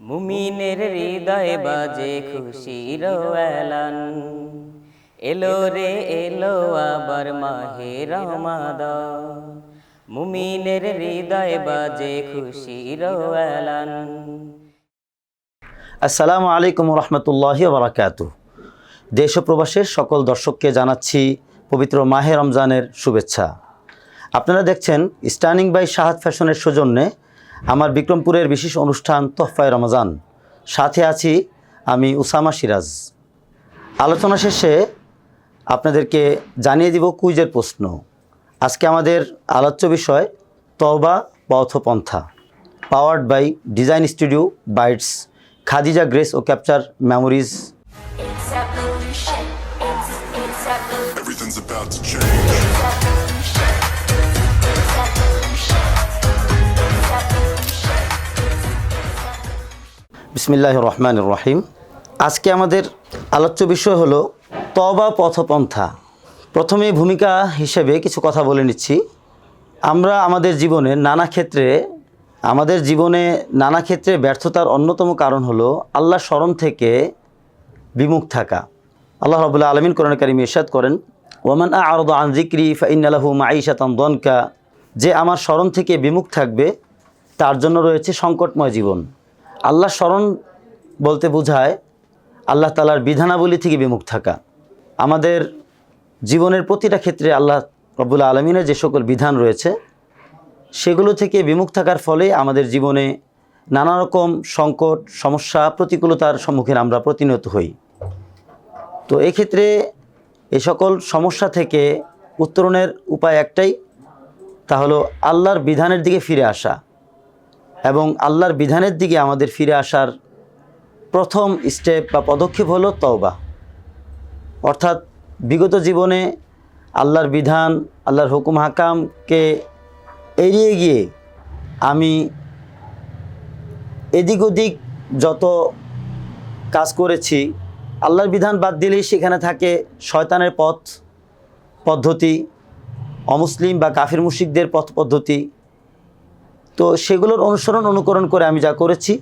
মুমিনের হৃদয় বাজে খুশির এলান এলো রে, এলো আবার মাহে রমাদান। মুমিনের হৃদয় বাজে খুশির এলান আসসালামু আলাইকুম রহমতুল্লাহি বারাকাতু দেশ প্রবাসের সকল দর্শককে জানাচ্ছি পবিত্র মাহে রমজানের শুভেচ্ছা। আপনারা দেখছেন স্টার্নিং বাই শাহাদ ফ্যাশনের সৌজন্যে আমার বিক্রমপুরের বিশেষ অনুষ্ঠান তোহফায় রমজান। সাথে আছি আমি উসামা সিরাজ। আলোচনা শেষে আপনাদেরকে জানিয়ে দিব কুইজের প্রশ্ন। আজকে আমাদের আলোচ্য বিষয় তওবা পথপন্থা powered by design studio bytes Khadija Grace O capture memories. It's. Everything's about to change. বিসমিল্লাহ রহমান রহিম আজকে আমাদের আলোচ্য বিষয় হলো তবা পথপন্থা। প্রথমে ভূমিকা হিসেবে কিছু কথা বলে নিচ্ছি। আমরা আমাদের জীবনে নানা ক্ষেত্রে, আমাদের জীবনে নানা ক্ষেত্রে ব্যর্থতার অন্যতম কারণ হলো আল্লাহ স্মরণ থেকে বিমুখ থাকা। আল্লাহ রবুল্লাহ আলমিন কোরআন কারিম করেন ওমান আরদ আন জিক্রি ফাইনালাহু মাঈশাতান দনকা। যে আমার স্মরণ থেকে বিমুখ থাকবে, তার জন্য রয়েছে সংকটময় জীবন। আল্লাহ স্মরণ বলতে বোঝায়, আল্লাহ তালার বিধানাবলী থেকে বিমুখ থাকা। আমাদের জীবনের প্রতিটা ক্ষেত্রে আল্লাহ রব্বুল আলমিনের যে সকল বিধান রয়েছে, সেগুলো থেকে বিমুখ থাকার ফলে আমাদের জীবনে নানা রকম সংকট, সমস্যা, প্রতিকূলতার সম্মুখীন আমরা প্রতিনিয়ত হই। তো এক্ষেত্রে এ সকল সমস্যা থেকে উত্তরণের উপায় একটাই, তা হলো আল্লাহর বিধানের দিকে ফিরে আসা। এবং আল্লাহর বিধানের দিকে আমাদের ফিরে আসার প্রথম স্টেপ বা পদক্ষেপ হলো তওবা। অর্থাৎ বিগত জীবনে আল্লাহর বিধান, আল্লাহর হুকুম, হাকামকে এড়িয়ে গিয়ে আমি এদিক ওদিক যত কাজ করেছি, আল্লাহর বিধান বাদ দিলেই সেখানে থাকে শয়তানের পথ পদ্ধতি, অমুসলিম বা কাফির মুশিকদের পথ পদ্ধতি তো সেগুলোর অনুসরণ, অনুকরণ করে আমি যা করেছি,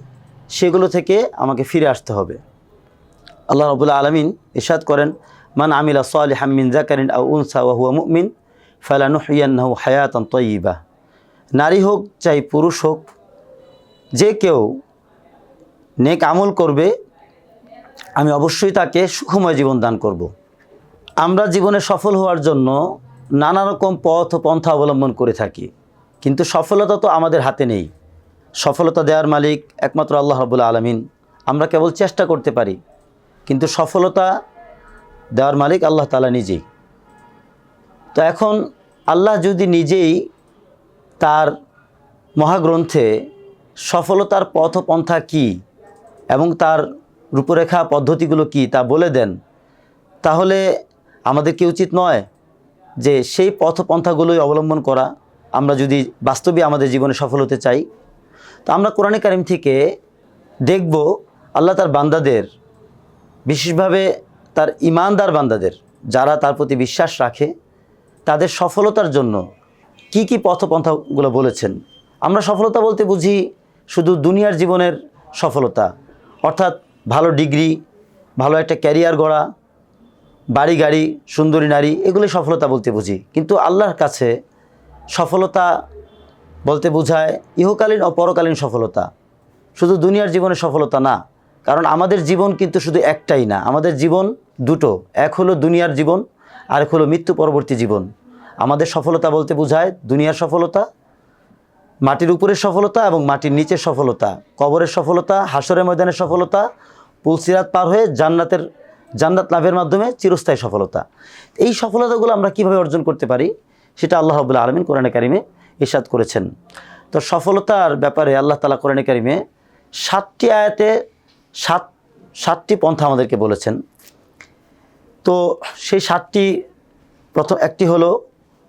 সেগুলো থেকে আমাকে ফিরে আসতে হবে। আল্লাহ রবুল্লা আলমিন ইরশাদ করেন, মান আমিলা সাল হামিন জাকারিন আউ উনসা ওয়াহুয়া মুমিন, ফালানুহিয়ান্নাহু হায়াতান তয়িবা নারী হোক চাই পুরুষ হোক, যে কেউ নেক আমল করবে, আমি অবশ্যই তাকে সুখময় জীবন দান করব। আমরা জীবনে সফল হওয়ার জন্য নানা রকম পথ পন্থা অবলম্বন করে থাকি। কিন্তু সফলতা তো আমাদের হাতে নেই। সফলতা দেওয়ার মালিক একমাত্র আল্লাহ রবুল্লা আলমিন। আমরা কেবল চেষ্টা করতে পারি, কিন্তু সফলতা দেওয়ার মালিক আল্লাহ তালা নিজেই। তো এখন আল্লাহ যদি নিজেই তার মহাগ্রন্থে সফলতার পথ পন্থা কী এবং তার রূপরেখা পদ্ধতিগুলো কি তা বলে দেন, তাহলে আমাদের কি উচিত নয় যে সেই পথপন্থাগুলোই অবলম্বন করা আমরা যদি বাস্তবে আমাদের জীবনে সফল হতে চাই, তো আমরা কোরআনে কারিম থেকে দেখব আল্লাহ তার বান্দাদের, বিশেষভাবে তার ইমানদার বান্দাদের, যারা তার প্রতি বিশ্বাস রাখে, তাদের সফলতার জন্য কি কি পথপন্থাগুলো বলেছেন। আমরা সফলতা বলতে বুঝি শুধু দুনিয়ার জীবনের সফলতা, অর্থাৎ ভালো ডিগ্রি, ভালো একটা ক্যারিয়ার গড়া, বাড়ি গাড়ি, সুন্দরী নারী এগুলি সফলতা বলতে বুঝি। কিন্তু আল্লাহর কাছে সফলতা বলতে বোঝায় ইহকালীন ও পরকালীন সফলতা। শুধু দুনিয়ার জীবনে সফলতা না, কারণ আমাদের জীবন কিন্তু শুধু একটাই না, আমাদের জীবন দুটো। এক হলো দুনিয়ার জীবন আর এক হলো মৃত্যু পরবর্তী জীবন। আমাদের সফলতা বলতে বোঝায় দুনিয়ার সফলতা, মাটির উপরের সফলতা এবং মাটির নিচের সফলতা। কবরের সফলতা হাসরের ময়দানের সফলতা পুলসিরাত পার হয়ে জান্নাতের, জান্নাত লাভের মাধ্যমে চিরস্থায়ী সফলতা। এই সফলতাগুলো আমরা কীভাবে অর্জন করতে পারি? সেটা আল্লাহ আবুল্লা আলমিন কোরআনে কারিমে ইরশাদ করেছেন। তো সফলতার ব্যাপারে আল্লাহ তালা কোরআনে কারিমে সাতটি আয়াতে সাত, সাতটি পন্থা আমাদেরকে বলেছেন। তো সেই সাতটি, প্রথম একটি হলো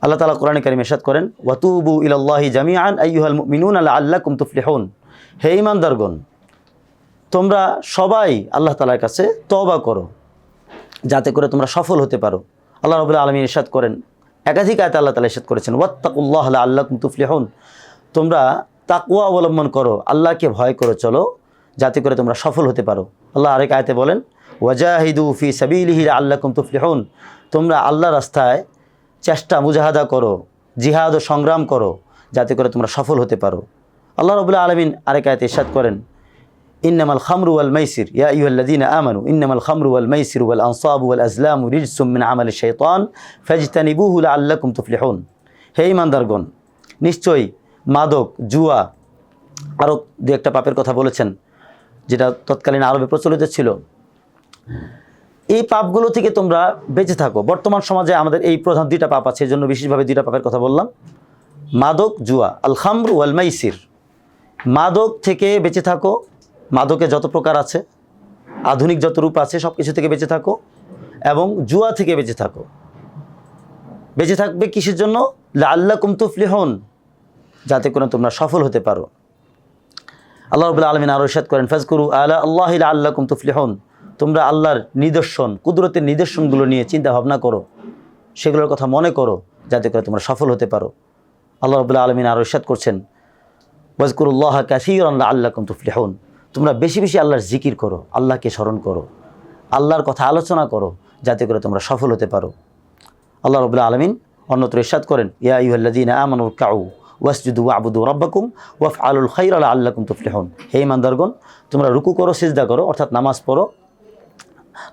আল্লাহ তালা কোরআন কারিম এরশাদ করেন, ওয়াতুবু ইলাল্লাহি জামিআন আইয়ুহাল মিনুন আল্লাহ আল্লাহ আল্লাকুম তুফলিহুন। হে ইমানদারগণ তোমরা সবাই আল্লাহ তালার কাছে তওবা করো, যাতে করে তোমরা সফল হতে পারো। আল্লাহ রবুল্লা আলমী ইরশাদ করেন একাধিক আয়তা আল্লাহ তালা ইরশাদ করেছেন, ওয়াত্তাকুল্লাহ আল্লাহ তুফলিহুন। তোমরা তাকুয়া অবলম্বন করো, আল্লাহকে ভয় করে চলো, যাতে করে তোমরা সফল হতে পারো। আল্লাহ আরেক আয়তে বলেন, ওয়াজাহিদু ফি সাবিলিহি আল্লাকুম তুফলিহুন। তোমরা আল্লাহ রাস্তায় চেষ্টা মুজাহাদা করো, জিহাদ ও সংগ্রাম করো, যাতে করে তোমরা সফল হতে পারো। আল্লাহ রবুল্লা আলমিন আরেক আয়তে ইরশাদ করেন ইন্নামাল খামরু ওয়াল মাইসির। ইয়া আইয়ুহাল্লাযীনা আমানু, ইন্নামাল খামরু ওয়াল মাইসির ওয়াল আনসাবু ওয়াল আজলামু রিজসুম মিন আমালি শাইতান ফাজতানিবুহু লাআল্লাকুম তুফলিহুন। হে ইমানদারগণ নিশ্চয়ই মাদক, জুয়া আরও দু একটা পাপের কথা বলেছেন, যেটা তৎকালীন আরবে প্রচলিত ছিল। এই পাপগুলো থেকে তোমরা বেঁচে থাকো। বর্তমান সমাজে আমাদের এই প্রধান দুইটা পাপ আছে এই জন্য বিশেষভাবে দুইটা পাপের কথা বললাম। মাদক, জুয়া, আল খামরু ওয়াল মাইসির। মাদক থেকে বেঁচে থাকো মাদকে যত প্রকার আছে, আধুনিক যত রূপ আছে সব কিছু থেকে বেঁচে থাকো এবং জুয়া থেকে বেঁচে থাকো। বেঁচে থাকবে কিসের জন্য? আল্লাহ কুমতুফলিহন যাতে করে তোমরা সফল হতে পারো। আল্লাহ রবুল্লা আলমিন আরও ইরশাদ করেন ফাজকুরু আলা আল্লাহ আল্লাহ কুমতুফলিহন তোমরা আল্লাহর নিদর্শন, কুদরতের নিদর্শনগুলো নিয়ে চিন্তা ভাবনা করো, সেগুলোর কথা মনে করো, যাতে করে তোমরা সফল হতে পারো। আল্লাহ রবুল্লা আলমিন আরও ইরশাদ করছেন ওয়াজকুরুল্লাহ কাসির আল্লাহ আল্লাহ কুমতুফলিহন তোমরা বেশি বেশি আল্লাহর জিকির করো, আল্লাহকে স্মরণ করো, আল্লাহর কথা আলোচনা করো, যাতে করে তোমরা সফল হতে পারো। আল্লাহ রবুল্লা আলমিন অন্যত্র ইরশাদ করেন, ইয়া ইউল্লাদিন আমানুল কাউ ওয়াসজুদু আবুদু রব্বাকুম ওয়াফ আলুল খাইর আল্লাহ আল্লাকুম তুফলিহন। হে ইমানদারগণ, তোমরা রুকু করো, সিজদা করো, অর্থাৎ নামাজ পড়ো।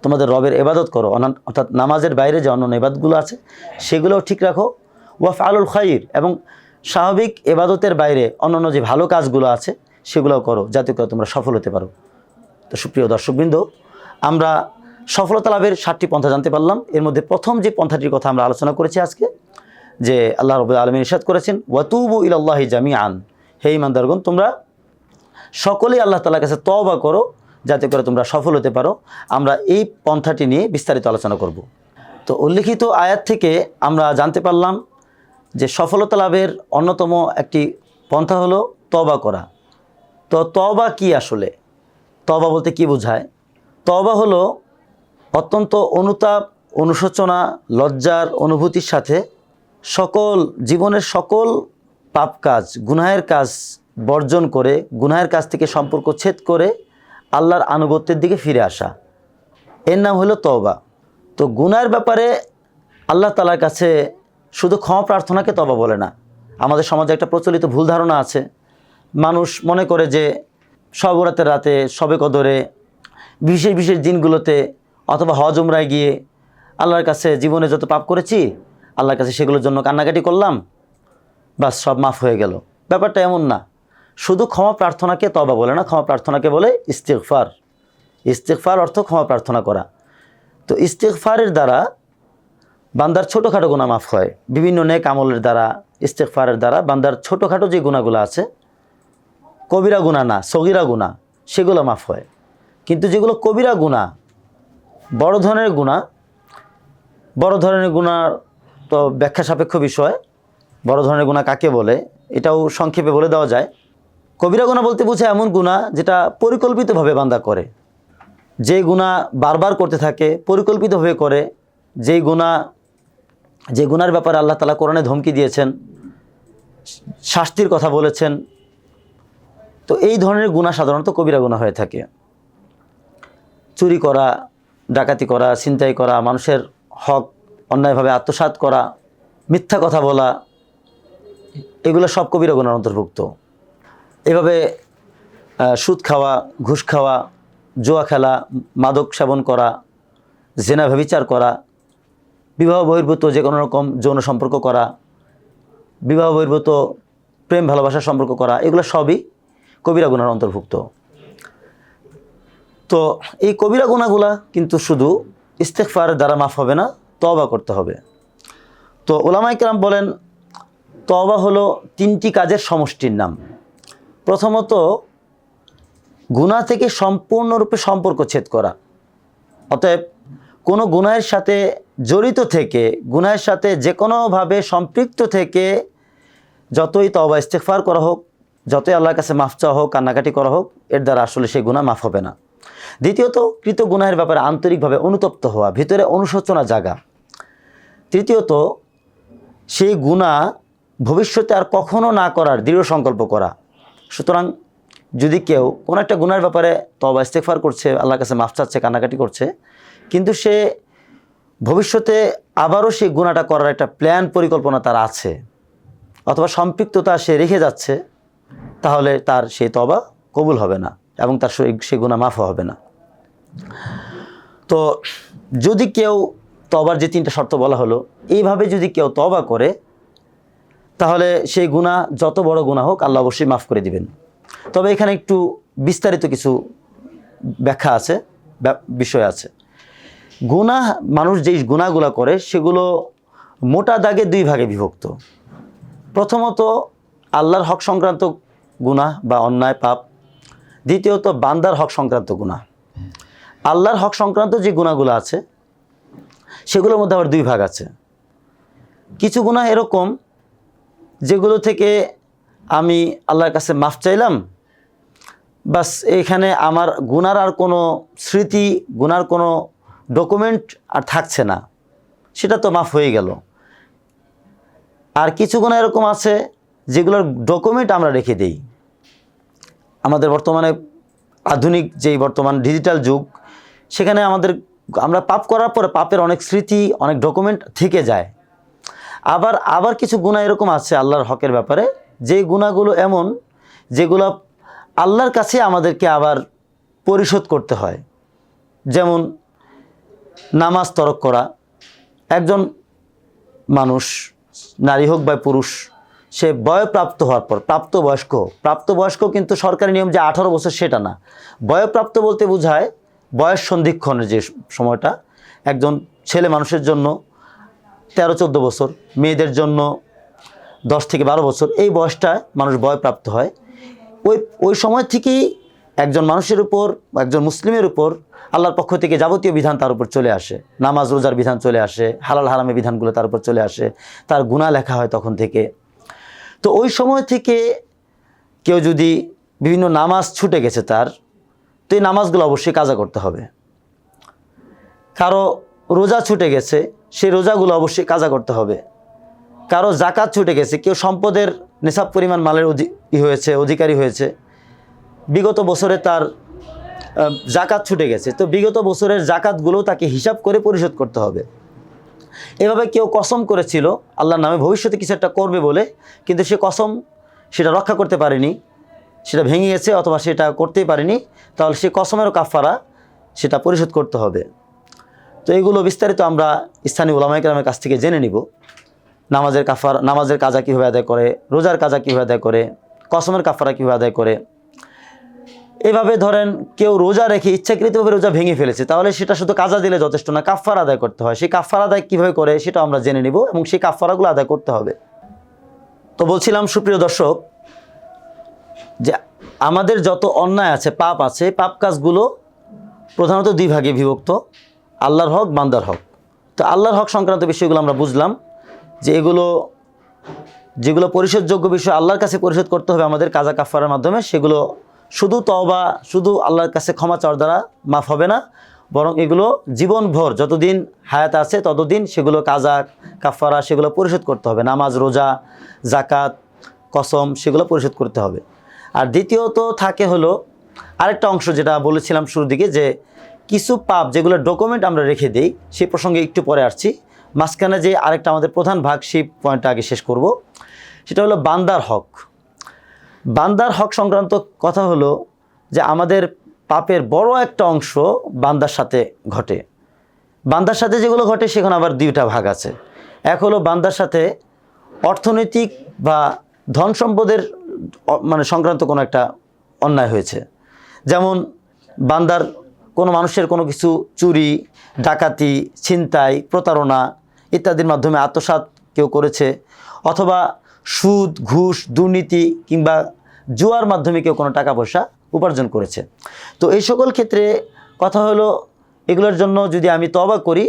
তোমাদের রবের এবাদত করো অর্থাৎ নামাজের বাইরে যে অন্য এবাদতগুলো আছে, সেগুলোও ঠিক রাখো। ওয়াফ আলুল খাইর এবং স্বাভাবিক এবাদতের বাইরে অন্যান্য যে ভালো কাজগুলো আছে সেগুলোও করো, যাতে করে তোমরা সফল হতে পারো। তো সুপ্রিয় দর্শকবৃন্দ, আমরা সফলতা লাভের সাতটি পন্থা জানতে পারলাম। এর মধ্যে প্রথম যে পন্থাটির কথা আমরা আলোচনা করেছি আজকে, যে আল্লাহ রব আলমিন ইরশাদ করেছেন, ওয়াতুবু ইলাল্লাহি জামি আন হে ইমানদারগণ তোমরা সকলেই আল্লাহ তালার কাছে তওবা করো, যাতে করে তোমরা সফল হতে পারো। আমরা এই পন্থাটি নিয়ে বিস্তারিত আলোচনা করব। তো উল্লিখিত আয়াত থেকে আমরা জানতে পারলাম যে সফলতা লাভের অন্যতম একটি পন্থা হলো তবা করা। তো তবা কি আসলে? তবা বলতে কি বোঝায়? তবা হলো অত্যন্ত অনুতাপ, অনুশোচনা, লজ্জার অনুভূতির সাথে সকল, জীবনের সকল পাপ কাজ, গুনাহের কাজ বর্জন করে, গুনাহের কাজ থেকে সম্পর্ক ছেদ করে আল্লাহর আনুগত্যের দিকে ফিরে আসা। এর নাম হলো তওবা। তো গুনার ব্যাপারে আল্লাহ তালার কাছে শুধু ক্ষমা প্রার্থনাকে তবা বলে না, আমাদের সমাজে একটা প্রচলিত ভুল ধারণা আছে। মানুষ মনে করে যে সবরাতের রাতে সবে কদরে বিশেষ বিশেষ দিনগুলোতে অথবা হজ উমরায় গিয়ে আল্লাহর কাছে জীবনে যত পাপ করেছি, আল্লাহর কাছে সেগুলোর জন্য কান্নাকাটি করলাম, বাস সব মাফ হয়ে গেল। ব্যাপারটা এমন না। শুধু ক্ষমা প্রার্থনাকে তবা বলে না, ক্ষমা প্রার্থনাকে বলে ইস্তেকফার ইস্তেকফার অর্থ ক্ষমা প্রার্থনা করা। তো ইস্তেকফারের দ্বারা বান্দার ছোটোখাটো গুণা মাফ হয়। বিভিন্ন নেক আমলের দ্বারা ইস্তেকফারের দ্বারা বান্দার ছোটোখাটো যে গুণাগুলো আছে কবিরা গুণা না, সগিরা গুণা, সেগুলো মাফ হয়। কিন্তু যেগুলো কবিরা গুণা, বড় ধরনের গুণা, বড় ধরনের গুণার তো ব্যাখ্যা সাপেক্ষ বিষয়, বড় ধরনের গুণা কাকে বলে, এটাও সংক্ষেপে বলে দেওয়া যায়। কবিরা গুণা বলতে বোঝায় এমন গুণা যেটা পরিকল্পিতভাবে বান্দা করে। যে গুণা বারবার করতে থাকে, পরিকল্পিতভাবে করে, যেই গুণা, যে গুণার ব্যাপারে আল্লাহ তালা কোরআনে ধমকি দিয়েছেন, শাস্তির কথা বলেছেন তো এই ধরনের গুণা সাধারণত কবিরা গুণা হয়ে থাকে। চুরি করা, ডাকাতি করা, ছিনতাই করা, মানুষের হক, অন্যায়ভাবে আত্মসাৎ করা, মিথ্যা কথা বলা, এগুলো সব কবিরা গুণার অন্তর্ভুক্ত। এভাবে সুদ খাওয়া, ঘুষ খাওয়া, জুয়া খেলা, মাদক সেবন করা, জেনা ব্যভিচার করা, বিবাহ বহির্ভূত যে কোনো রকম যৌন সম্পর্ক করা, বিবাহ বহির্ভূত প্রেম ভালোবাসার সম্পর্ক করা, এগুলো সবই কবিরা গুণার অন্তর্ভুক্ত। তো এই কবিরা গুণাগুলা কিন্তু শুধু ইস্তেকফারের দ্বারা মাফ হবে না তবা করতে হবে। তো ওলামাই কেরাম বলেন তবা হলো তিনটি কাজের সমষ্টির নাম। প্রথমত গুণা থেকে সম্পূর্ণরূপে সম্পর্ক ছেদ করা। অতএব, কোনো গুনাহের সাথে জড়িত থেকে, গুনাহের সাথে যে কোনোভাবে সম্পৃক্ত থেকে যতই তবা ইস্তেকফার করা হোক যতই আল্লাহর কাছে মাফ চাওয়া হোক, কান্নাকাটি করা হোক, এর দ্বারা আসলে সেই গুণা মাফ হবে না। দ্বিতীয়ত, কৃত গুনাহের ব্যাপারে আন্তরিকভাবে অনুতপ্ত হওয়া, ভিতরে অনুশোচনা জাগা। তৃতীয়ত, সেই গুণা ভবিষ্যতে আর কখনও না করার দৃঢ় সংকল্প করা। সুতরাং যদি কেউ কোনো একটা গুণার ব্যাপারে তবা ইস্তেকফার করছে, আল্লাহর কাছে মাফ চাচ্ছে, কান্নাকাটি করছে, কিন্তু সে ভবিষ্যতে আবারও সেই গুণাটা করার একটা প্ল্যান পরিকল্পনা তার আছে, অথবা সম্পৃক্ততা সে রেখে যাচ্ছে তাহলে তার সেই তবা কবুল হবে না এবং তার সে গুণা মাফও হবে না। তো যদি কেউ তবার যে তিনটা শর্ত বলা হলো, এইভাবে যদি কেউ তবা করে, তাহলে সেই গুণা যত বড় গুণা হোক আল্লাহ অবশ্যই মাফ করে দিবেন। তবে এখানে একটু বিস্তারিত কিছু ব্যাখ্যা আছে বিষয় আছে। গুনাহ, মানুষ যেই গুণাগুলা করে, সেগুলো মোটা দাগে দুই ভাগে বিভক্ত। প্রথমত আল্লাহর হক সংক্রান্ত গুনাহ বা অন্যায় পাপ। দ্বিতীয়ত, বান্দার হক সংক্রান্ত গুণা আল্লাহর হক সংক্রান্ত যে গুণাগুলো আছে, সেগুলোর মধ্যে আবার দুই ভাগ আছে। কিছু গুণা এরকম, যেগুলো থেকে আমি আল্লাহর কাছে মাফ চাইলাম, বাস এখানে আমার গুনার আর কোনো স্মৃতি, গুনার কোনো ডকুমেন্ট আর থাকছে না। সেটা তো মাফ হয়ে গেল। আর কিছু গুণা এরকম আছে যেগুলোর ডকুমেন্ট আমরা রেখে দিই। আমাদের বর্তমানে আধুনিক যেই বর্তমান ডিজিটাল যুগ, সেখানে আমাদের, আমরা পাপ করার পরে পাপের অনেক স্মৃতি, অনেক ডকুমেন্ট থেকে যায়। আবার আবার কিছু গুণা এরকম আছে আল্লাহর হকের ব্যাপারে যে গুণাগুলো এমন, যেগুলো আল্লাহর কাছে আমাদেরকে আবার পরিশোধ করতে হয়। যেমন, নামাজ তরক করা। একজন মানুষ, নারী হোক বা পুরুষ সে বয়প্রাপ্ত হওয়ার পর, প্রাপ্তবয়স্ক প্রাপ্তবয়স্ক কিন্তু সরকারি নিয়ম যে আঠারো বছর সেটা না। বয়প্রাপ্ত বলতে বোঝায় বয়স সন্ধিক্ষণের যে সময়টা, একজন ছেলে মানুষের জন্য তেরো চোদ্দ বছর, মেয়েদের জন্য দশ থেকে বারো বছর, এই বয়সটায় মানুষ বয়প্রাপ্ত হয়। ওই ওই সময় থেকেই একজন মানুষের উপর, একজন মুসলিমের উপর আল্লাহর পক্ষ থেকে যাবতীয় বিধান তার উপর চলে আসে। নামাজ, রোজার বিধান চলে আসে, হালাল হারামের বিধানগুলো তার উপর চলে আসে। তার গুণা লেখা হয় তখন থেকে। তো ওই সময় থেকে কেউ যদি বিভিন্ন নামাজ ছুটে গেছে তার, তো এই নামাজগুলো অবশ্যই কাজা করতে হবে। কারও রোজা ছুটে গেছে, সেই রোজাগুলো অবশ্যই কাজা করতে হবে। কারও জাকাত ছুটে গেছে, কেউ সম্পদের নেশাব পরিমাণ মালের অধি হয়েছে, অধিকারী হয়েছে। বিগত বছরে তার জাকাত ছুটে গেছে, তো বিগত বছরের জাকাতগুলো তাকে হিসাব করে পরিশোধ করতে হবে। এভাবে কেউ কসম করেছিল, আল্লাহর নামে ভবিষ্যতে কিছু একটা করবে বলে, কিন্তু সে কসম সেটা রক্ষা করতে পারেনি, সেটা ভেঙে গেছে অথবা সেটা করতেই পারেনি, তাহলে সে কসমেরও কাফারা সেটা পরিশোধ করতে হবে। তো এগুলো বিস্তারিত আমরা স্থানীয় ওলামাইকরামের কাছ থেকে জেনে নিব। নামাজের কাফার নামাজের কাজা কীভাবে আদায় করে, রোজার কাজা কীভাবে আদায় করে, কসমের কাফারা কীভাবে আদায় করে এভাবে ধরেন কেউ রোজা রেখে ইচ্ছাকৃতভাবে রোজা ভেঙে ফেলেছে, তাহলে সেটা শুধু কাজা দিলে যথেষ্ট না কাফার আদায় করতে হয়। সেই কাফার আদায় কীভাবে করে সেটা আমরা জেনে নিব এবং সেই কাফারাগুলো আদায় করতে হবে। তো বলছিলাম, সুপ্রিয় দর্শক, যে আমাদের যত অন্যায় আছে, পাপ আছে, পাপ কাজগুলো প্রধানত দুই ভাগে বিভক্ত, আল্লাহর হক, বান্দার হক। তো আল্লাহর হক সংক্রান্ত বিষয়গুলো আমরা বুঝলাম যে এগুলো, যেগুলো পরিশোধযোগ্য বিষয় আল্লাহর কাছে পরিশোধ করতে হবে আমাদের কাজা কাফারের মাধ্যমে, সেগুলো শুধু তওবা, শুধু আল্লাহর কাছে ক্ষমা চাওয়ার দ্বারা মাফ হবে না, বরং এগুলো জীবনভর যতদিন হায়াত আছে ততদিন সেগুলো কাজা কাফারা সেগুলো পরিশোধ করতে হবে। নামাজ, রোজা জাকাত কসম সেগুলো পরিশোধ করতে হবে। আর দ্বিতীয়ত থাকে হলো আরেকটা অংশ যেটা বলেছিলাম শুরুর দিকে যে কিছু পাপ যেগুলো ডকুমেন্ট আমরা রেখে দিই, সেই প্রসঙ্গে একটু পরে আসছি। মাঝখানে যে আরেকটা আমাদের প্রধান ভাগ, সেই পয়েন্টটা আগে শেষ করব। সেটা হলো বান্দার হক। বান্দার হক সংক্রান্ত কথা হলো যে আমাদের পাপের বড় একটা অংশ বান্দার সাথে ঘটে। বান্দার সাথে যেগুলো ঘটে, সেখানে আবার দুইটা ভাগ আছে। এক হলো বান্দার সাথে অর্থনৈতিক বা ধন সম্পদের মানে সংক্রান্ত কোনো একটা অন্যায় হয়েছে। যেমন বান্দার কোনো মানুষের কোনো কিছু চুরি, ডাকাতি, ছিনতাই, প্রতারণা ইত্যাদির মাধ্যমে আত্মসাৎ কেউ করেছে, অথবা সুদ, ঘুষ, দুর্নীতি কিংবা জুয়ার মাধ্যমে কেউ কোনো টাকা পয়সা উপার্জন করেছে। তো এই সকল ক্ষেত্রে কথা হলো, এগুলোর জন্য যদি আমি তবা করি,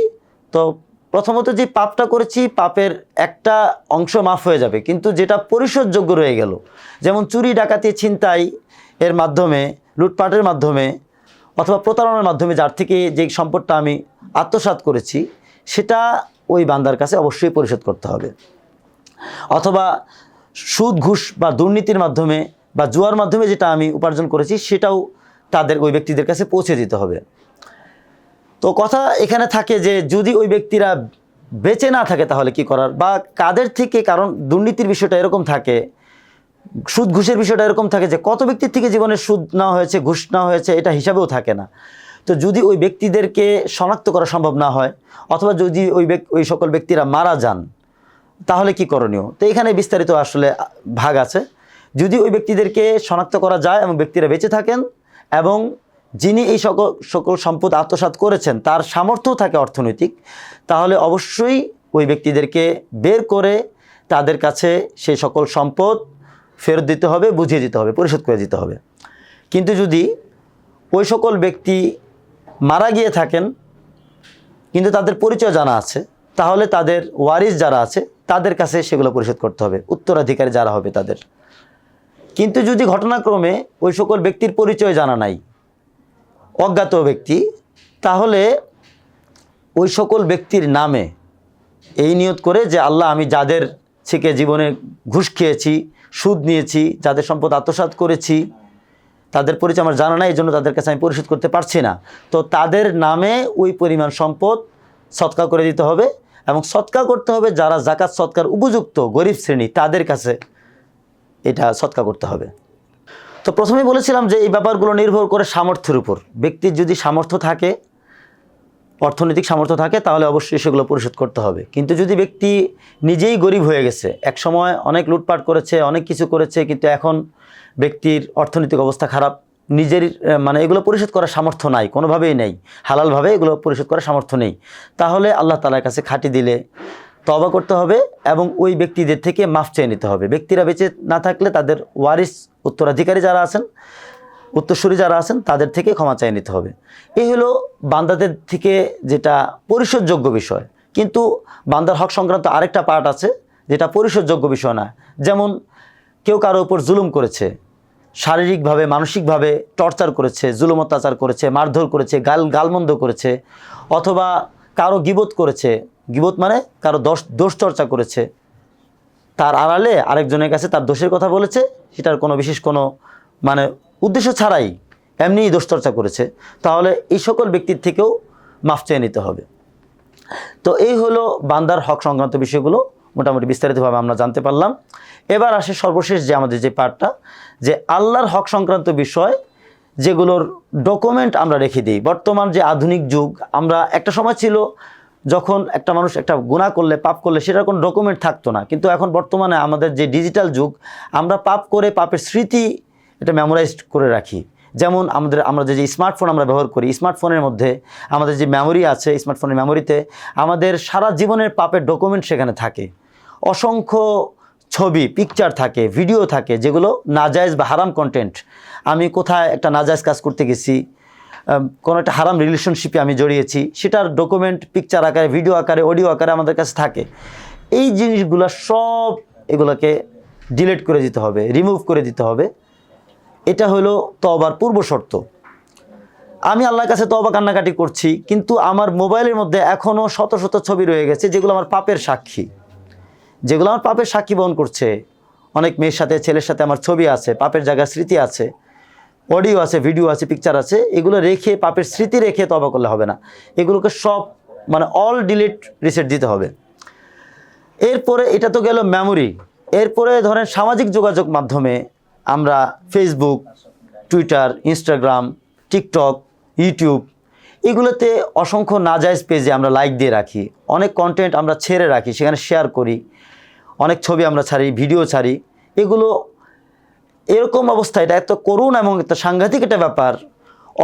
তো প্রথমত যে পাপটা করেছি, পাপের একটা অংশ মাফ হয়ে যাবে। কিন্তু যেটা পরিশোধযোগ্য রয়ে গেল, যেমন চুরি, ডাকাতি, ছিনতাই এর মাধ্যমে, লুটপাটের মাধ্যমে অথবা প্রতারণার মাধ্যমে যার থেকে যে সম্পদটা আমি আত্মসাৎ করেছি, সেটা ওই বান্দার কাছে অবশ্যই পরিশোধ করতে হবে। অথবা সুদ, ঘুষ বা দুর্নীতির মাধ্যমে বা জুয়ার মাধ্যমে যেটা আমি উপার্জন করেছি, সেটাও তাদের ওই ব্যক্তিদের কাছে পৌঁছে দিতে হবে। তো কথা এখানে থাকে যে, যদি ওই ব্যক্তিরা বেঁচে না থাকে তাহলে কি করার? বা কাদের থেকে? কারণ দুর্নীতির বিষয়টা এরকম থাকে, সুদ, ঘুষের বিষয়টা এরকম থাকে যে, কত ব্যক্তির থেকে জীবনে সুদ নেওয়া হয়েছে, ঘুষ নেওয়া হয়েছে, এটা হিসাবেও থাকে না। তো যদি ওই ব্যক্তিদেরকে শনাক্ত করা সম্ভব না হয়, অথবা যদি ওই ওই সকল ব্যক্তিরা মারা যান তাহলে কি করণীয়? তো এখানে বিস্তারিত আসলে ভাগ আছে। যদি ওই ব্যক্তিদেরকে শনাক্ত করা যায় এবং ব্যক্তিরা বেঁচে থাকেন এবং যিনি এই সকল সকল সম্পদ আত্মসাৎ করেছেন, তার সামর্থ্য থাকে অর্থনৈতিক, তাহলে অবশ্যই ওই ব্যক্তিদেরকে বের করে তাদের কাছে সেই সকল সম্পদ ফেরত দিতে হবে, বুঝিয়ে দিতে হবে, পরিশোধ করে দিতে হবে। কিন্তু যদি ওই সকল ব্যক্তি মারা গিয়ে থাকেন, কিন্তু তাদের পরিচয় জানা আছে, তাহলে তাদের ওয়ারিস যারা আছে তাদের কাছে সেগুলো পরিশোধ করতে হবে। উত্তরাধিকারী যারা হবে তাদের। কিন্তু যদি ঘটনাক্রমে ওই সকল ব্যক্তির পরিচয় জানা নাই, অজ্ঞাত ব্যক্তি, তাহলে ওই সকল ব্যক্তির নামে এই নিয়ত করে যে, আল্লাহ, আমি যাদের থেকে জীবনে ঘুষ খেয়েছি, সুদ নিয়েছি, যাদের সম্পদ আত্মসাৎ করেছি, তাদের পরিচয় আমার জানা নাই এই জন্য তাদের কাছে আমি পরিশোধ করতে পারছি না। তো তাদের নামে ওই পরিমাণ সম্পদ সৎকার করে দিতে হবে। এবং সৎকার করতে হবে যারা জাকাত সৎকার উপযুক্ত গরিব শ্রেণি, তাদের কাছে এটা সৎকার করতে হবে। তো প্রথমেই বলেছিলাম যে এই ব্যাপারগুলো নির্ভর করে সামর্থ্যের উপর। ব্যক্তির যদি সামর্থ্য থাকে, অর্থনৈতিক সামর্থ্য থাকে, তাহলে অবশ্যই সেগুলো পরিশোধ করতে হবে। কিন্তু যদি ব্যক্তি নিজেই গরিব হয়ে গেছে এক সময় অনেক লুটপাট করেছে, অনেক কিছু করেছে, কিন্তু এখন ব্যক্তির অর্থনৈতিক অবস্থা খারাপ নিজের মানে এগুলো পরিশোধ করার সামর্থ্য নাই, কোনোভাবেই নেই। হালালভাবে এগুলো পরিশোধ করার সামর্থ্য নেই। তাহলে আল্লাহ তালার কাছে খাটি দিলে তবা করতে হবে এবং ওই ব্যক্তিদের থেকে মাফ চেয়ে নিতে হবে। ব্যক্তিরা বেঁচে না থাকলে তাদের ওয়ারিস, উত্তরাধিকারী যারা আছেন, উত্তরসূরি যারা আছেন, তাদের থেকে ক্ষমা চাই নিতে হবে। এই হলো বান্দাদের থেকে যেটা পরিশোধযোগ্য বিষয়। কিন্তু বান্দার হক সংক্রান্ত আরেকটা পার্ট আছে, যেটা পরিশোধযোগ্য বিষয় না। যেমন কেউ কারও উপর জুলুম করেছে শারীরিকভাবে, মানসিকভাবে টর্চার করেছে, জুলুম অত্যাচার করেছে, মারধর করেছে, গাল, গালমন্দ করেছে, অথবা কারও গিবত করেছে। গিবত মানে কারও দোষ দোষ চর্চা করেছে। তার আড়ালে আরেকজনের কাছে তার দোষের কথা বলেছে, সেটার কোনো বিশেষ কোনো মানে উদ্দেশ্য ছাড়াই এমনিই দোষ চর্চা করেছে। তাহলে এই সকল ব্যক্তির থেকেও মাফ চেয়ে নিতে হবে। তো এই হলো বান্দার হক সংক্রান্ত বিষয়গুলো। মোটামুটি বিস্তারিতভাবে আমরা জানতে পারলাম। এবার আসে সর্বশেষ যে আমাদের যে পার্টটা যে আল্লাহর হক সংক্রান্ত বিষয় যেগুলোর ডকুমেন্ট আমরা রেখে দিই। বর্তমান যে আধুনিক যুগ, আমরা একটা সময় ছিল যখন একটা মানুষ একটা গুণা করলে, পাপ করলে সেটার কোনো ডকুমেন্ট থাকতো না। কিন্তু এখন বর্তমানে আমাদের যে ডিজিটাল যুগ, আমরা পাপ করে পাপের স্মৃতি এটা মেমোরাইজড করে রাখি। যেমন আমাদের, আমরা যে যে স্মার্টফোন আমরা ব্যবহার করি স্মার্টফোনের মধ্যে আমাদের যে মেমোরি আছে স্মার্টফোনের মেমোরিতে আমাদের সারা জীবনের পাপের ডকুমেন্ট সেখানে থাকে। অসংখ্য ছবি পিকচার থাকে ভিডিও থাকে, যেগুলো নাজায়েজ বা হারাম কন্টেন্ট আমি কোথায় একটা নাজায়জ কাজ করতে গেছি কোনো একটা হারাম রিলেশনশিপে আমি জড়িয়েছি, সেটার ডকুমেন্ট পিকচার আকারে ভিডিও আকারে অডিও আকারে আমাদের কাছে থাকে। এই জিনিসগুলো সব এগুলোকে ডিলিট করে দিতে হবে রিমুভ করে দিতে হবে। এটা হলো তবার পূর্ব শর্ত। আমি আল্লাহর কাছে তবা কান্নাকাটি করছি, কিন্তু আমার মোবাইলের মধ্যে এখনও শত শত ছবি রয়ে গেছে, যেগুলো আমার পাপের সাক্ষী। যেগুলো আমার পাপের সাক্ষী বহন করছে, অনেক মেয়ের সাথে, ছেলের সাথে আমার ছবি আছে, পাপের জায়গায় স্মৃতি আছে, অডিও আছে, ভিডিও আছে পিকচার আছে, এগুলো রেখে, পাপের স্মৃতি রেখে তবা করলে হবে না। এগুলোকে সব মানে অল ডিলিট রিসেট দিতে হবে। এরপরে এটা তো গেল মেমোরি এরপরে ধরেন সামাজিক যোগাযোগ মাধ্যমে আমরা Facebook Twitter Instagram TikTok YouTube এগুলোতে অসংখ্য নাজায়জ পেজে আমরা লাইক দিয়ে রাখি। অনেক কন্টেন্ট আমরা ছেড়ে রাখি, সেখানে শেয়ার করি। অনেক ছবি আমরা ছাড়ি, ভিডিও ছাড়ি। এগুলো এরকম অবস্থা, এটা এত করুণ এবং একটা সাংঘাতিক একটা ব্যাপার।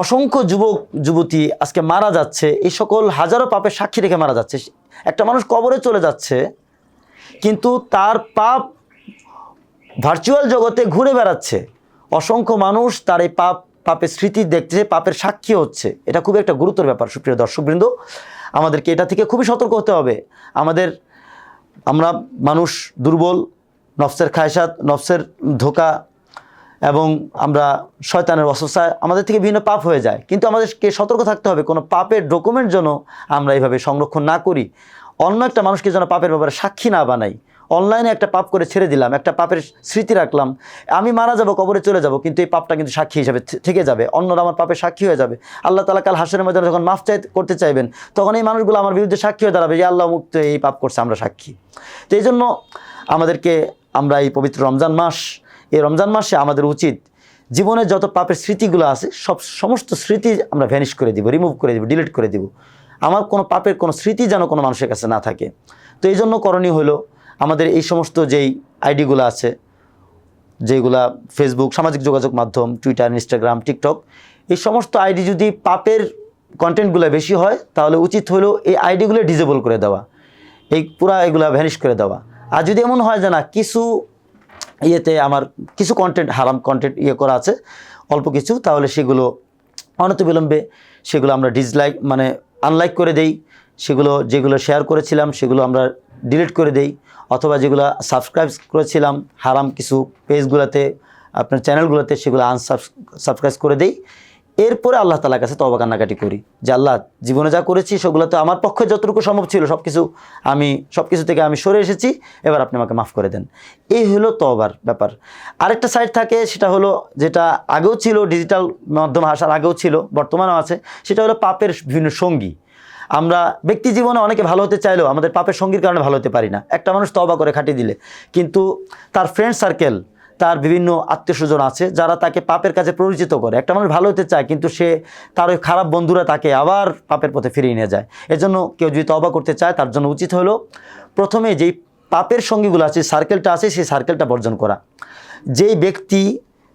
অসংখ্য যুবক, যুবতী আজকে মারা যাচ্ছে, এই সকল হাজারো পাপের সাক্ষী রেখে মারা যাচ্ছে। একটা মানুষ কবরে চলে যাচ্ছে, কিন্তু তার পাপ ভার্চুয়াল জগতে ঘুরে বেড়াচ্ছে। অসংখ্য মানুষ তার এই পাপ, পাপের স্মৃতি দেখছে পাপের সাক্ষী হচ্ছে। এটা খুবই একটা গুরুতর ব্যাপার, সুপ্রিয় দর্শকবৃন্দ। আমাদেরকে এটা থেকে খুবই সতর্ক হতে হবে। আমাদের আমরা মানুষ দুর্বল, নফসের খায়সাত, নফসের ধোকা এবং আমরা শয়তানের অসস্থায় আমাদের থেকে বিভিন্ন পাপ হয়ে যায়। কিন্তু আমাদেরকে সতর্ক থাকতে হবে, কোনো পাপের ডকুমেন্ট যেন আমরা এইভাবে সংরক্ষণ না করি। অন্য একটা মানুষকে যেন পাপের ব্যাপারে সাক্ষী না বানাই। অনলাইনে একটা পাপ করে ছেড়ে দিলাম, একটা পাপের স্মৃতি রাখলাম, আমি মারা যাব, কবরে চলে যাব, কিন্তু এই পাপটা কিন্তু সাক্ষী হিসাবে থেকে যাবে। অন্যরা আমার পাপের সাক্ষী হয়ে যাবে। আল্লাহ তালা কাল হাসনের মধ্যে যখন মাফ চাই, করতে চাইবেন, তখন এই মানুষগুলো আমার বিরুদ্ধে সাক্ষী হয়ে দাঁড়াবে যে, আল্লাহ মুক্ত, এই পাপ করছে, আমরা সাক্ষী। তো এই জন্য আমাদেরকে আমরা এই পবিত্র রমজান মাস, এই রমজান মাসে আমাদের উচিত জীবনের যত পাপের স্মৃতিগুলো আছে, সব সমস্ত স্মৃতি আমরা ভ্যানিশ করে দিব রিমুভ করে দিব ডিলিট করে দিব। আমার কোনো পাপের কোনো স্মৃতি যেন কোনো মানুষের কাছে না থাকে। তো এই জন্য করণীয় হলো আমাদের এই সমস্ত যেই আইডিগুলো আছে যেগুলা ফেসবুক সামাজিক যোগাযোগ মাধ্যম টুইটার ইনস্টাগ্রাম টিকটক এই সমস্ত আইডি যদি পাপের কন্টেন্টগুলো বেশি হয়, তাহলে উচিত হলো এই আইডিগুলো ডিজেবল করে দেওয়া। এই পুরা এগুলা ভ্যানিশ করে দেওয়া। আর যদি এমন হয় যে না, কিছু ইয়েতে আমার কিছু কন্টেন্ট হারাম কন্টেন্ট ইয়ে করা আছে, অল্প কিছু, তাহলে সেগুলো অনতিবিলম্বে সেগুলো আমরা ডিসলাইক মানে আনলাইক করে দেই। সেগুলো, যেগুলো শেয়ার করেছিলাম, সেগুলো আমরা ডিলিট করে দেই। অথবা যেগুলো সাবস্ক্রাইব করেছিলাম, হারাম কিছু পেজগুলোতে আপনার চ্যানেলগুলোতে সেগুলো আনসাবস্ক্রাইব করে দেই। এরপরে আল্লাহ তালার কাছে তবা কান্নাকাটি করি। যে আল্লাহ, জীবনে যা করেছি, সেগুলো তো আমার পক্ষে যতটুকু সম্ভব ছিল সব কিছু আমি সব কিছু থেকে আমি সরে এসেছি, এবার আপনি আমাকে মাফ করে দেন। এই হলো তবার ব্যাপার। আরেকটা সাইড থাকে, সেটা হলো যেটা আগেও ছিল ডিজিটাল মাধ্যম আসার আগেও ছিল, বর্তমানেও আছে, সেটা হলো পাপের বিভিন্ন সঙ্গী। আমরা ব্যক্তি জীবনে অনেকে ভালো হতে চাইলেও আমাদের পাপের সঙ্গীর কারণে ভালো হতে পারি না। একটা মানুষ তবা করে খাটিয়ে দিলে। কিন্তু তার ফ্রেন্ড সার্কেল তার বিভিন্ন আত্মীয় স্বজন আছে, যারা তাকে পাপের কাছে পরিচিত করে। একটা মানুষ ভালো হতে চায়, কিন্তু সে তার ওই খারাপ বন্ধুরা তাকে আবার পাপের পথে ফিরিয়ে নিয়ে যায়। এজন্য কেউ যদি তবা করতে চায়, তার জন্য উচিত হলো প্রথমে যেই পাপের সঙ্গীগুলো আছে সার্কেলটা আছে, সেই সার্কেলটা বর্জন করা। যেই ব্যক্তি,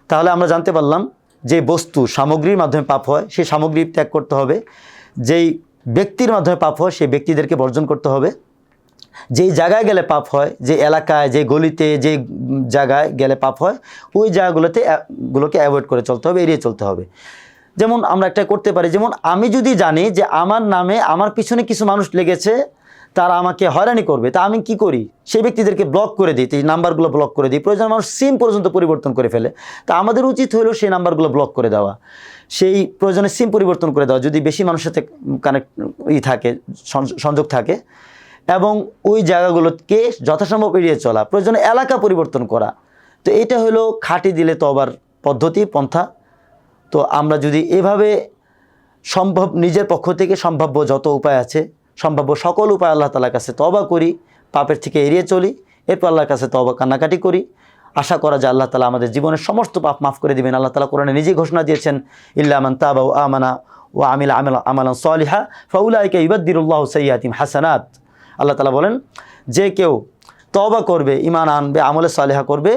তাহলে আমরা জানতে পারলাম যে বস্তু, সামগ্রীর মাধ্যমে পাপ হয়, সেই সামগ্রী ত্যাগ করতে হবে। যেই ব্যক্তির মাধ্যমে পাপ হয়, সেই ব্যক্তিদেরকে বর্জন করতে হবে। যেই জায়গায় গেলে পাপ হয়, যে এলাকায়, যে গলিতে, যে জায়গায় গেলে পাপ হয়, ওই জায়গাগুলোতে গুলোকে অ্যাভয়েড করে চলতে হবে, এড়িয়ে চলতে হবে। যেমন আমরা একটা করতে পারি, যেমন আমি যদি জানি যে আমার নামে আমার পিছনে কিছু মানুষ লেগেছে, তারা আমাকে হয়রানি করবে, তা আমি কি করি? সেই ব্যক্তিদেরকে ব্লক করে দিই এই নাম্বারগুলো ব্লক করে দিই। প্রয়োজন মানুষ সিম পর্যন্ত পরিবর্তন করে ফেলে। তা আমাদের উচিত হলো সেই নাম্বারগুলো ব্লক করে দেওয়া। সেই প্রয়োজনে সিম পরিবর্তন করে দেওয়া যদি বেশি মানুষের সাথে কানেক্ট ই থাকে সংযোগ থাকে এবং ওই জায়গাগুলোকে যথাসম্ভব এড়িয়ে চলা, প্রয়োজনে এলাকা পরিবর্তন করা। তো এটা হলো খাঁটি দিলে তো আবার পদ্ধতি, পন্থা। তো আমরা যদি এভাবে সম্ভব, নিজের পক্ষ থেকে সম্ভাব্য যত উপায় আছে, সম্ভাব্য সকল উপায় আল্লাহ তালার কাছে তবা করি, পাপের থেকে এড়িয়ে চলি, এরপর আল্লাহর কাছে তবা কান্নাকাটি করি। আশা করা যে আল্লাহ তালা আমাদের জীবনের সমস্ত পাপ মাফ করে দিবেন। আল্লাহ তালা কোরআনে নিজেই ঘোষণা দিয়েছেন ইল্লামান তাবা ও আমানা ও আমিল আমিল, আমালান সলিহা, ফাউলাইকে ইবাদ্দিরুল্লাহ সৈয়াতিম হাসানাত। আল্লাহ তালা বলেন, যে কেউ তবা করবে ইমান আনবে, আমলে সালেহা করবে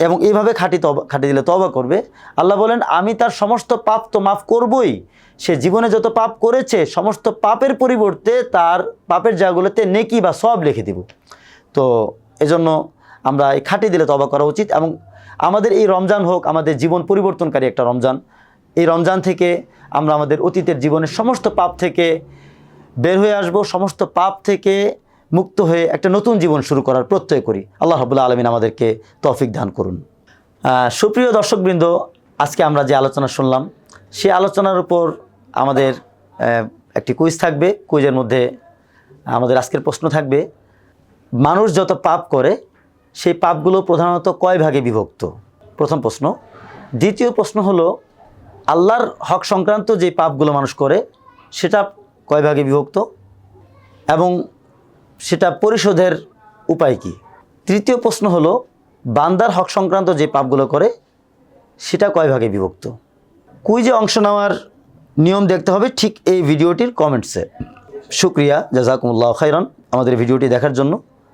এবং এইভাবে খাটি তবা খাটি দিলে তবা করবে, আল্লাহ বলেন, আমি তার সমস্ত পাপ তো মাফ করবই। সে জীবনে যত পাপ করেছে, সমস্ত পাপের পরিবর্তে তার পাপের জায়গাগুলোতে নেকি বা সব লিখে দিব। তো এজন্য আমরা এই খাটি দিলে তবা করা উচিত এবং আমাদের এই রমজান হোক, আমাদের জীবন পরিবর্তনকারী একটা রমজান। এই রমজান থেকে আমরা আমাদের অতীতের জীবনের সমস্ত পাপ থেকে বের হয়ে আসব, সমস্ত পাপ থেকে মুক্ত হয়ে একটা নতুন জীবন শুরু করার প্রত্যয় করি। আল্লাহ রবুল্লা আলমিন আমাদেরকে তৌফিক দান করুন। সুপ্রিয় দর্শকবৃন্দ, আজকে আমরা যে আলোচনা শুনলাম, সে আলোচনার উপর আমাদের একটি কুইজ থাকবে। কুইজের মধ্যে আমাদের আজকের প্রশ্ন থাকবে, মানুষ যত পাপ করে সেই পাপগুলো প্রধানত কয় ভাগে বিভক্ত? প্রথম প্রশ্ন। দ্বিতীয় প্রশ্ন হলো, আল্লাহর হক সংক্রান্ত যে পাপগুলো মানুষ করে, সেটা কয় ভাগে বিভক্ত? এবং সেটা পরিশোধের উপায় কি? তৃতীয় প্রশ্ন হলো, বান্দার হক সংক্রান্ত যে পাপগুলো করে, সেটা কয় ভাগে বিভক্ত? কুইজে অংশ নেওয়ার নিয়ম দেখতে হবে ঠিক এই ভিডিওটির কমেন্টসে। শুক্রিয়া, জাজাকুমুল্লাহ খাইরান আমাদের ভিডিওটি দেখার জন্য।